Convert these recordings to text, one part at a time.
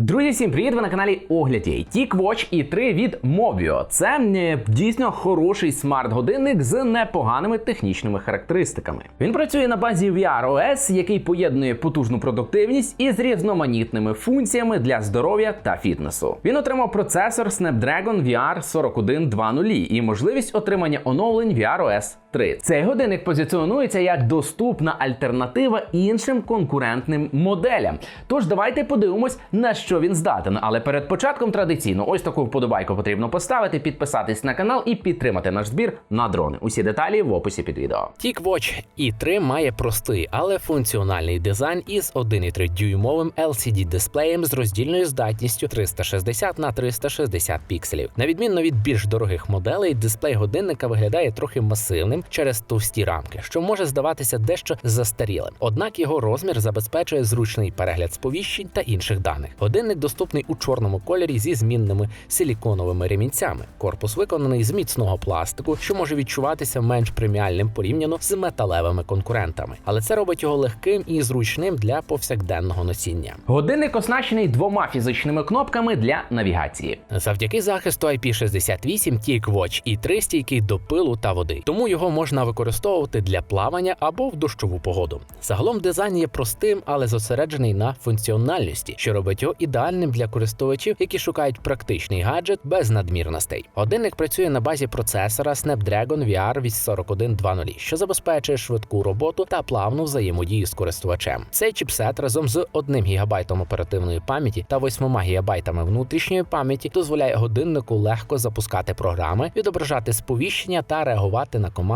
Друзі, всім привіт! Ви на каналі Огляді Тік і 3 від Movio. Це е, дійсно хороший смарт-годинник з непоганими технічними характеристиками. Він працює на базі VROS, який поєднує потужну продуктивність із різноманітними функціями для здоров'я та фітнесу. Він отримав процесор Snapdragon VR 4120 і можливість отримання оновлень VROS 30. Цей годинник позиціонується як доступна альтернатива іншим конкурентним моделям. Тож давайте подивимось, на що він здатен. Але перед початком традиційно ось таку вподобайку потрібно поставити, підписатись на канал і підтримати наш збір на дрони. Усі деталі в описі під відео. TicWatch E3 має простий, але функціональний дизайн із 1,3 дюймовим LCD дисплеєм з роздільною здатністю 360 на 360 пікселів. На відміну від більш дорогих моделей, дисплей годинника виглядає трохи масивним, через товсті рамки, що може здаватися дещо застарілим. Однак його розмір забезпечує зручний перегляд сповіщень та інших даних. Годинник доступний у чорному кольорі зі змінними силіконовими ремінцями. Корпус виконаний з міцного пластику, що може відчуватися менш преміальним порівняно з металевими конкурентами, але це робить його легким і зручним для повсякденного носіння. Годинник оснащений двома фізичними кнопками для навігації. Завдяки захисту IP68 TicWatch і 3 стійкий до пилу та води, тому його можна використовувати для плавання або в дощову погоду. Загалом дизайн є простим, але зосереджений на функціональності, що робить його ідеальним для користувачів, які шукають практичний гаджет без надмірностей. Годинник працює на базі процесора Snapdragon VR 4120, що забезпечує швидку роботу та плавну взаємодію з користувачем. Цей чіпсет разом з 1 ГБ оперативної пам'яті та 8 ГБ внутрішньої пам'яті дозволяє годиннику легко запускати програми, відображати сповіщення та реагувати на команди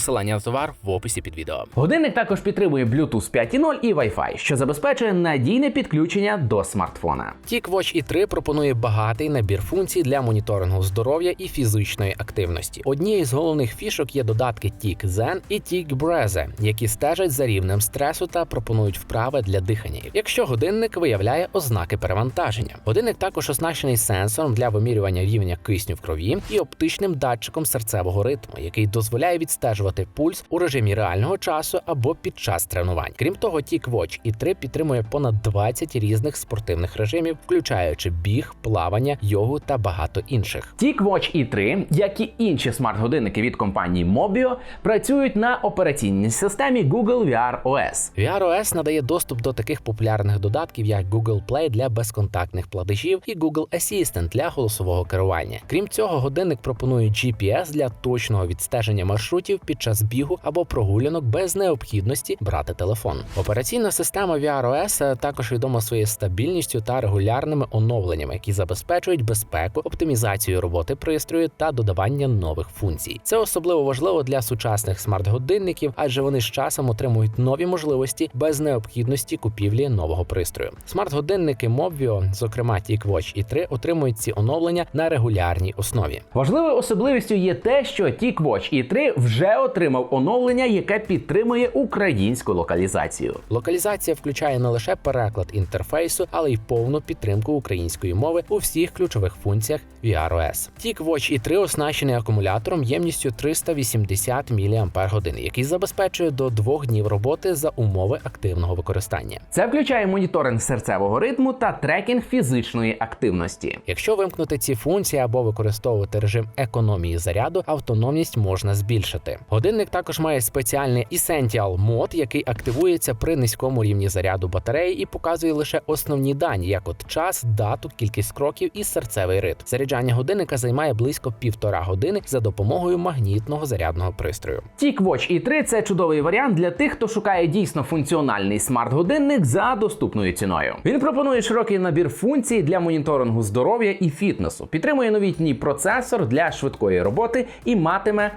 Посилання на товар в описі під відео. Годинник також підтримує Bluetooth 5.0 і Wi-Fi, що забезпечує надійне підключення до смартфона. TicWatch i3 пропонує багатий набір функцій для моніторингу здоров'я і фізичної активності. Однією з головних фішок є додатки TicZen і TicBreze, які стежать за рівнем стресу та пропонують вправи для дихання. Якщо годинник виявляє ознаки перевантаження, годинник також оснащений сенсором для вимірювання рівня кисню в крові і оптичним датчиком серцевого ритму, який дозволяє відстежувати пульс у режимі реального часу або під час тренувань. Крім того, TicWatch i3 підтримує понад 20 різних спортивних режимів, включаючи біг, плавання, йогу та багато інших. TicWatch i3, як і інші смарт-годинники від компанії Mobio, працюють на операційній системі Google VR OS. VR OS надає доступ до таких популярних додатків, як Google Play для безконтактних платежів і Google Assistant для голосового керування. Крім цього, годинник пропонує GPS для точного відстеження маршрутів під час бігу або прогулянок без необхідності брати телефон. Операційна система VR OS також відома своєю стабільністю та регулярними оновленнями, які забезпечують безпеку, оптимізацію роботи пристрою та додавання нових функцій. Це особливо важливо для сучасних смарт-годинників, адже вони з часом отримують нові можливості без необхідності купівлі нового пристрою. Смарт-годинники Movio, зокрема TicWatch i3, отримують ці оновлення на регулярній основі. Важливою особливістю є те, що TicWatch i3 вже отримав оновлення, яке підтримує українську локалізацію. Локалізація включає не лише переклад інтерфейсу, але й повну підтримку української мови у всіх ключових функціях VR OS. TicWatch i3 оснащений акумулятором ємністю 380 мАч, який забезпечує до двох днів роботи за умови активного використання. Це включає моніторинг серцевого ритму та трекінг фізичної активності. Якщо вимкнути ці функції або використовувати режим економії заряду, автономність можна збільшити. Годинник також має спеціальний Essential мод, який активується при низькому рівні заряду батареї і показує лише основні дані, як от час, дату, кількість кроків і серцевий ритм. Заряджання годинника займає близько півтора години за допомогою магнітного зарядного пристрою. TicWatch i3 – це чудовий варіант для тих, хто шукає дійсно функціональний смарт-годинник за доступною ціною. Він пропонує широкий набір функцій для моніторингу здоров'я і фітнесу, підтримує новітній процесор для швидкої роботи і матиме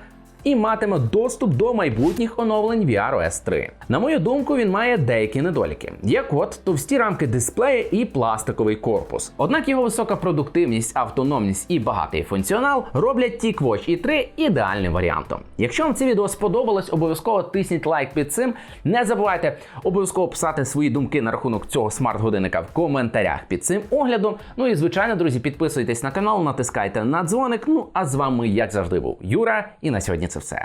і матиме доступ до майбутніх оновлень VROS 3. На мою думку, він має деякі недоліки, як от товсті рамки дисплея і пластиковий корпус. Однак його висока продуктивність, автономність і багатий функціонал роблять TicWatch i3 ідеальним варіантом. Якщо вам це відео сподобалось, обов'язково тисніть лайк під цим. Не забувайте обов'язково писати свої думки на рахунок цього смарт-годинника в коментарях під цим оглядом. Ну і звичайно, друзі, підписуйтесь на канал, натискайте на дзвоник. Ну а з вами, як завжди, був Юра, і на сьогодні це все.